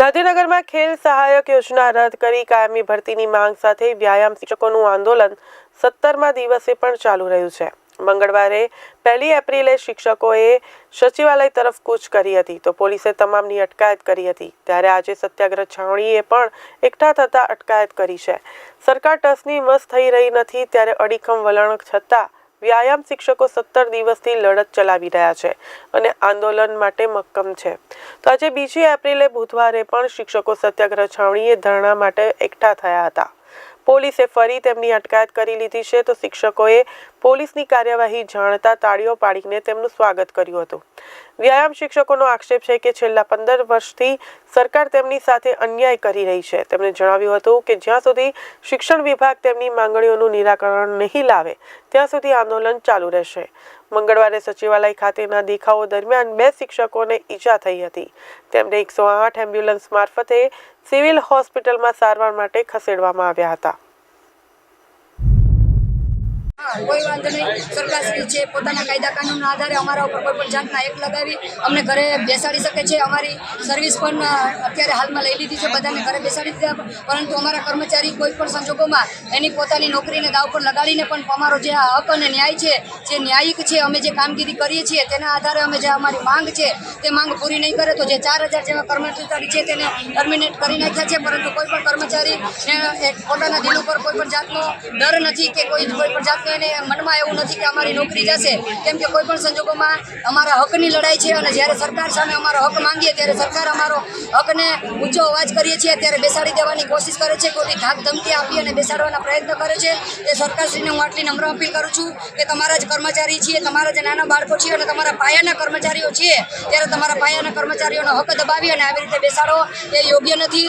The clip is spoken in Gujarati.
ગાંધીનગરમાં ખેલ સહાયક યોજના રદ કરી કાયમી ભરતીની માંગ સાથે વ્યાયામ શિક્ષકોનું આંદોલન સત્તરમા દિવસે પણ ચાલુ રહ્યું છે. મંગળવારે પહેલી એપ્રિલે શિક્ષકોએ સચિવાલય તરફ કૂચ કરી હતી તો પોલીસે તમામની અટકાયત કરી હતી. ત્યારે આજે સત્યાગ્રહ છાવણીએ પણ એકઠા થતા અટકાયત કરી છે. સરકાર ટસની મસ થઈ રહી નથી, ત્યારે અડીખમ વલણ છતાં વ્યાયામ શિક્ષકો સત્તર દિવસથી લડત ચલાવી રહ્યા છે અને આંદોલન માટે મક્કમ છે. તો આજે બીજી એપ્રિલે બુધવારે પણ શિક્ષકો સત્યાગ્રહ છાવણીએ ધરણા માટે એકઠા થયા હતા. પોલીસે ફરી તેમની અટકાયત કરી લીધી છે તો શિક્ષકોએ પોલીસની કાર્યવાહી જાણતા તાળીઓ પાડીને તેમનું સ્વાગત કર્યું હતું. વ્યાયામ શિક્ષકોનો આક્ષેપ છે કે છેલ્લા પંદર વર્ષથી સરકાર તેમની સાથે અન્યાય કરી રહી છે. તેમણે જણાવ્યું હતું કે જ્યાં સુધી શિક્ષણ વિભાગ તેમની માંગણીઓનું નિરાકરણ નહીં લાવે, ત્યાં સુધી આંદોલન ચાલુ રહેશે. મંગળવારે સચિવાલય ખાતેના દેખાવો દરમિયાન બે શિક્ષકોને ઈજા થઈ હતી. તેમને એકસો આઠ એમ્બ્યુલન્સ મારફતે સિવિલ હોસ્પિટલમાં સારવાર માટે ખસેડવામાં આવ્યા હતા. કોઈ વાંધો નહીં. સરકારશ્રી છે, પોતાના કાયદા કાનૂનના આધારે અમારા ઉપર કોઈ પણ જાતના એક લગાવી અમને ઘરે બેસાડી શકે છે. અમારી સર્વિસ પણ અત્યારે હાલમાં લઈ લીધી છે, બધાને ઘરે બેસાડી દીધા. પરંતુ અમારા કર્મચારી કોઈ પણ સંજોગોમાં એની પોતાની નોકરીને દાવ પર લગાડીને પણ અમારો જે હક અને ન્યાય છે, જે ન્યાયિક છે, અમે જે કામગીરી કરીએ છીએ, તેના આધારે અમે જે અમારી માંગ છે, તે માંગ પૂરી નહીં કરે તો જે ચાર હજાર જેવા કર્મચારી છે, તેને ટર્મિનેટ કરી નાખ્યા છે. પરંતુ કોઈ પણ કર્મચારી પોતાના દિલ ઉપર કોઈ પણ જાતનો ડર નથી કે કોઈ કોઈ પણ જાતનો એને મનમાં એવું નથી કે અમારી નોકરી જશે. કેમ કે કોઈ પણ સંજોગોમાં અમારા હકની લડાઈ છે અને જ્યારે સરકાર સામે અમારો હક માંગીએ ત્યારે સરકાર અમારો હકને ઊંચો અવાજ કરીએ છીએ, ત્યારે બેસાડી દેવાની કોશિશ કરે છે, ખોટી ધાક ધમકી આપી અને બેસાડવાના પ્રયત્ન કરે છે. તે સરકારશ્રીને હું આટલી નમ્ર અપીલ કરું છું કે તમારા જ કર્મચારી છીએ, તમારા જે નાના બાળકો છીએ અને તમારા પાયાના કર્મચારીઓ છીએ. ત્યારે તમારા પાયાના કર્મચારીઓનો હક દબાવી અને આવી રીતે બેસાડો. એ યોગ્ય નથી.